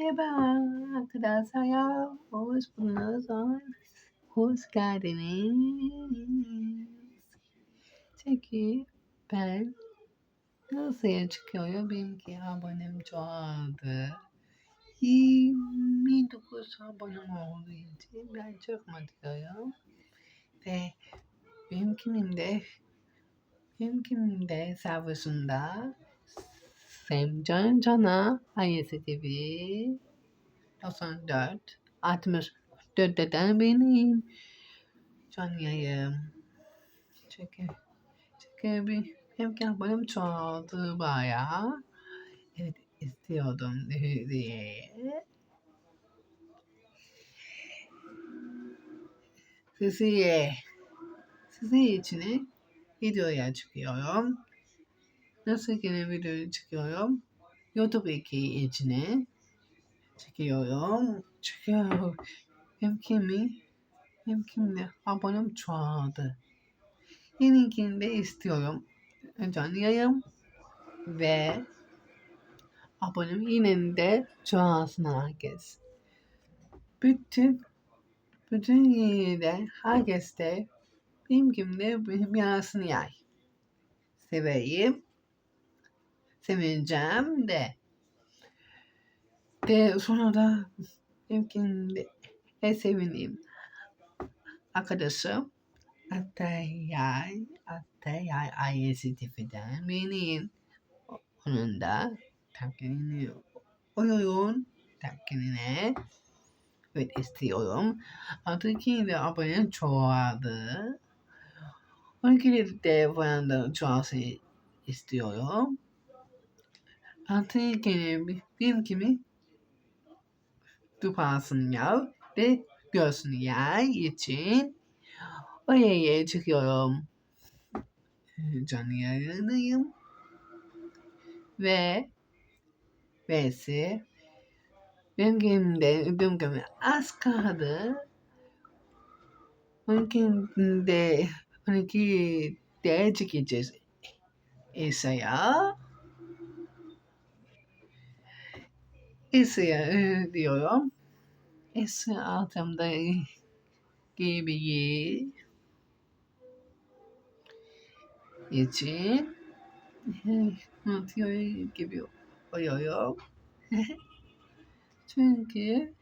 Merhaba arkadaşlar ya. Hoş buldunuz. Hoş geldiniz. Çünkü ben nasıl çıkıyor benimki abonem çoğaldı. 29 abonem olduğu için ben mutluyum. Ve benimkinin de benimkinin de servisinde Semcan Cana ISTV 94 64'ten benim canlı yayın. Çünkü çünkü bir hem ki abonem çoğaldı bayağı. Evet istiyordum diye. Sizi sizi için videoya çıkıyorum. Nasıl yine video çıkıyorum? YouTube 2 içine çekiyorum. Çıkıyor. Hem kimi hem kimde abonem çoğaldı. Yeninkini de istiyorum. Canlı yayın ve abonem yine de çoğalsın herkes. Bütün bütün yerde herkes de benim de benim yarısını yay. Seveyim sevineceğim de. De sonra da mümkün de en sevineyim. Arkadaşım Atayay Atayay ailesi tipinden benim onun da temkinini oyun temkinine evet istiyorum. Artık yine abone çoğaldı. 12 de falan da çoğalsın istiyorum. Altı gene bir kimi dupansın ya ve göğsünü yer için oraya çıkıyorum. Canlı yayınıyım. Ve V'si benim gemimde az kaldı. Onunkinde onunki de çıkacağız. İsa Esa'ya e, diyorum. Esa altımda gibi için atıyor gibi oyuyorum. Çünkü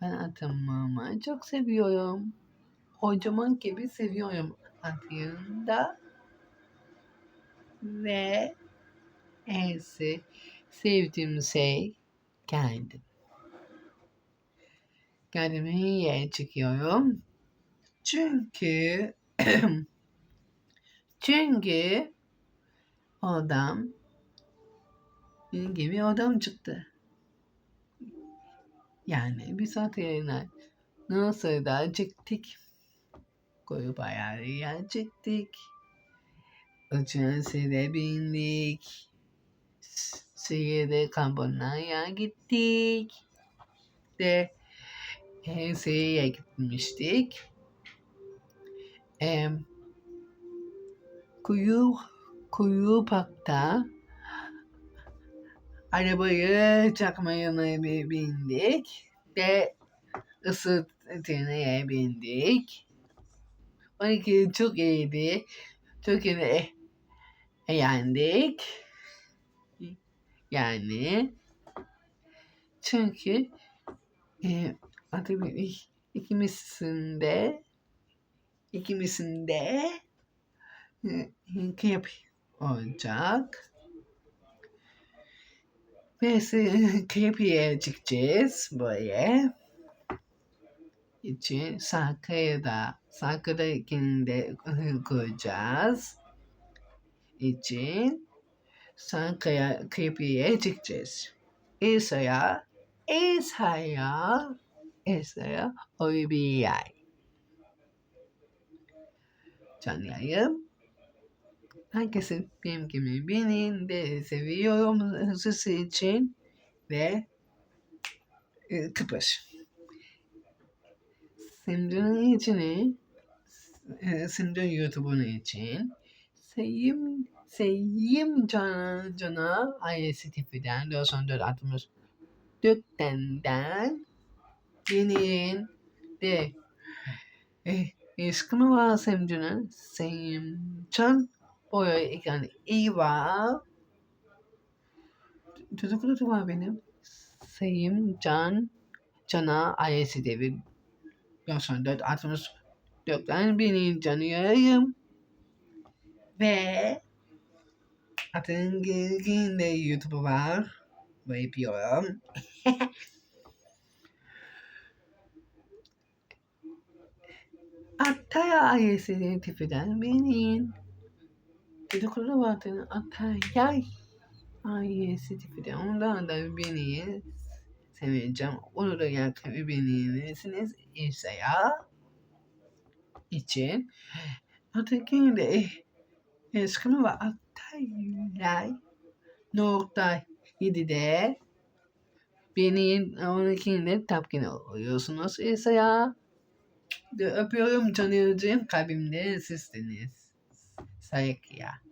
ben atılmamı çok seviyorum. Kocaman gibi seviyorum atığında. Ve esi sevdiğim şey kendim. Kendimi iyiye çıkıyorum. Çünkü çünkü benim gibi adam çıktı. Yani bir saat yayına nasıl da çıktık. Koyu bayağı yer çıktık. Uçan sede bindik. Şehirde kampanyaya gittik. De HS'ye gitmiştik. E, kuyu kuyu parkta arabayı çakmayana bindik de ısıtmaya bindik. 12 çok iyiydi. Çok iyi eğlendik. Yani çünkü e, adı bir ikimizin de ikimizin de e, kıyap olacak. Ve kıyapıya çıkacağız böyle. için sakaya da sakadakini de koyacağız. için Sankaya kıyıya çıkacağız. İsa'ya, İsa'ya, İsa'ya oy bir yay. Can yayım. Herkesin benim gibi beni de seviyorum hızlısı için ve e, Kıbrıs. Simcan'ın içini, e, Simcan YouTube'un için sevim ISTP'den 94 60 Dökten'den benim de eh, eşkını var semcinin semcan boya iken iyi var. Çocukları var benim. Sayım Can Can'a ailesi devir. Yaşan 4 60 4'ten beni canıyım. Ve Atın geldiğinde YouTube var. Ve yapıyorum. Ataya ailesi tipinden benim. Çocukları vardı Ataya ailesi tipinden. Ondan da beni seveceğim. Onu da yakabilirsiniz ise ya için. Ötekini de eskimi ve Atayay nokta 7'de beni onunkini de tapkin oluyorsunuz ise ya. Öpüyorum canınızın kalbimde sizsiniz. Saygıya.